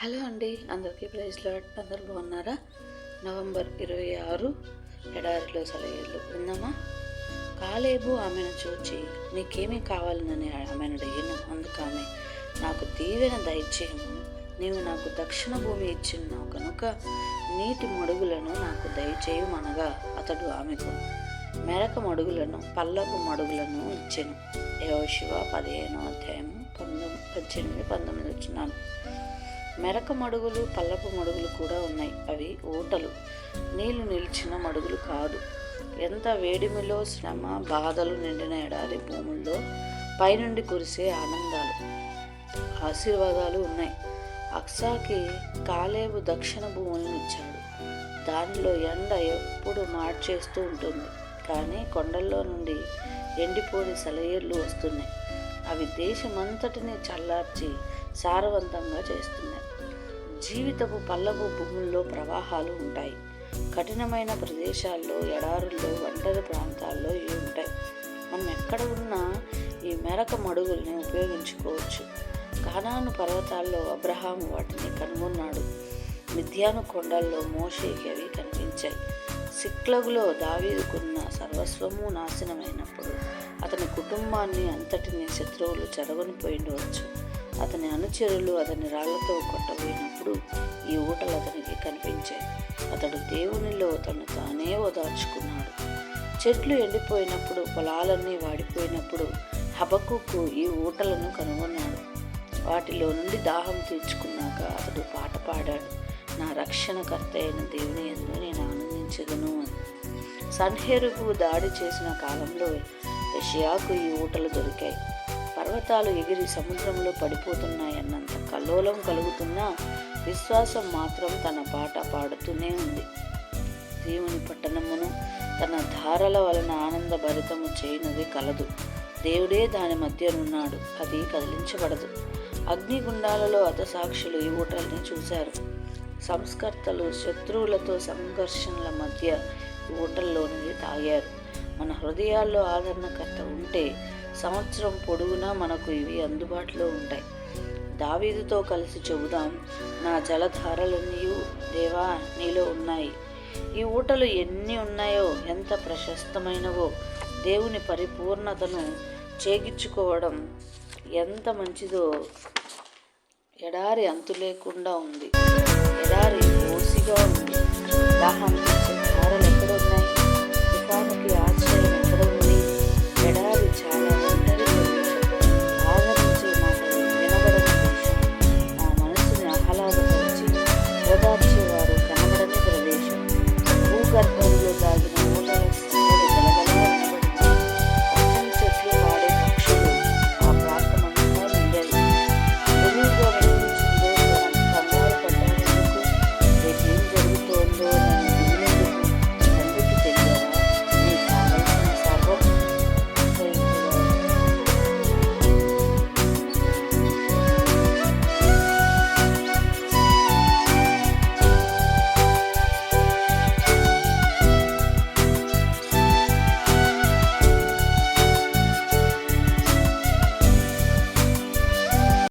Hello అండి అందరికీ praise lot అందరు బాగున్నారా? నవంబర్ ఇరవై ఆరు ఎడారిలో సెలవులు విందామా కాలేబు ఆమెను చూచి నీకేమీ కావాలనని ఆమెను అడిగిన అందుకు ఆమె నాకు దీవెన దయచేయము నీవు నాకు దక్షిణ భూమి ఇచ్చిన్నావు కనుక నీటి మడుగులను నాకు దయచేయమనగా అతడు ఆమెకు మెరక మడుగులను పల్లపు మడుగులను ఇచ్చాను. ఏవో శివ పదిహేనో అధ్యాయము పంతొమ్మిది పద్దెనిమిది పంతొమ్మిది వచ్చినాను. మెరక మడుగులు పల్లపు మడుగులు కూడా ఉన్నాయి. అవి ఊటలు. నీళ్ళు నిలిచిన మడుగులు కాదు. ఎంత వేడిమిలో శ్రమ బాధలు నిండిన ఎడారి భూముల్లో పైనుండి కురిసే ఆనందాలు. ఆశీర్వాదాలు ఉన్నాయి. అక్సాకి కాలేబు దక్షిణ భూములను ఇచ్చాడు. దానిలో ఎండ ఎప్పుడు మార్చేస్తూ ఉంటుంది. కానీ కొండల్లో నుండి ఎండిపోని సెలయేర్లు వస్తున్నాయి. అవి దేశమంతటిని చల్లార్చి సారవంతంగా చేస్తున్నాయి. జీవితపు పల్లపు భూముల్లో ప్రవాహాలు ఉంటాయి. కఠినమైన ప్రదేశాల్లో ఎడారుల్లో ఒంటరి ప్రాంతాల్లో ఇవి ఉంటాయి. మనం ఎక్కడ ఉన్నా ఈ మెరక మడుగుల్ని ఉపయోగించుకోవచ్చు. కానాను పర్వతాల్లో అబ్రహాం వాటిని కనుగొన్నాడు. మిథ్యాను కొండల్లో మోషేకి అవి కనిపించాయి. సిక్లగులో దావీదుకున్న సర్వస్వము నాశనమైనప్పుడు అతని కుటుంబాన్ని అంతటిని శత్రువులు చదవని పోయిండవచ్చు అతని అనుచరులు అతని రాళ్ళతో కొట్టబోయినప్పుడు ఈ ఊటలు అతనికి కనిపించాయి. అతడు దేవునిలో తను తానే ఓదార్చుకున్నాడు. చెట్లు ఎండిపోయినప్పుడు పొలాలన్నీ వాడిపోయినప్పుడు హబకుకు ఈ ఊటలను కనుగొన్నాడు. వాటిలో నుండి దాహం తీర్చుకున్నాక అతడు పాట పాడాడు. నా రక్షణకర్త అయిన దేవుని ఎందు నేను ఆనందించదును అని. సన్హేరుకు దాడి చేసిన కాలంలో యషియాకు ఈ ఊటలు దొరికాయి. పర్వతాలు ఎగిరి సముద్రంలో పడిపోతున్నాయన్నంత కల్లోలం కలుగుతున్నా విశ్వాసం మాత్రం తన పాట పాడుతూనే ఉంది. దేవుని పట్టణమును తన ధారల వలన ఆనందభరితము చేయనది కలదు. దేవుడే దాని మధ్యనున్నాడు అది కదిలించబడదు. అగ్నిగుండాలలో అతసాక్షులు ఈ ఊటల్ని చూశారు. సంస్కర్తలు శత్రువులతో సంఘర్షణల మధ్య ఓటల్లోనిది తాగారు. మన హృదయాల్లో ఆదరణకర్త ఉంటే సంవత్సరం పొడుగునా మనకు ఇవి అందుబాటులో ఉంటాయి. దావీదుతో కలిసి చెబుదాం నా జలధారలన్నీ దేవా నీలో ఉన్నాయి. ఈ ఊటలు ఎన్ని ఉన్నాయో ఎంత ప్రశస్తమైనవో దేవుని పరిపూర్ణతను చేగించుకోవడం ఎంత మంచిదో ఎడారి అంతు లేకుండా ఉంది. ఎడారి ఓసిగా ఉంది. దాహం తీర్చే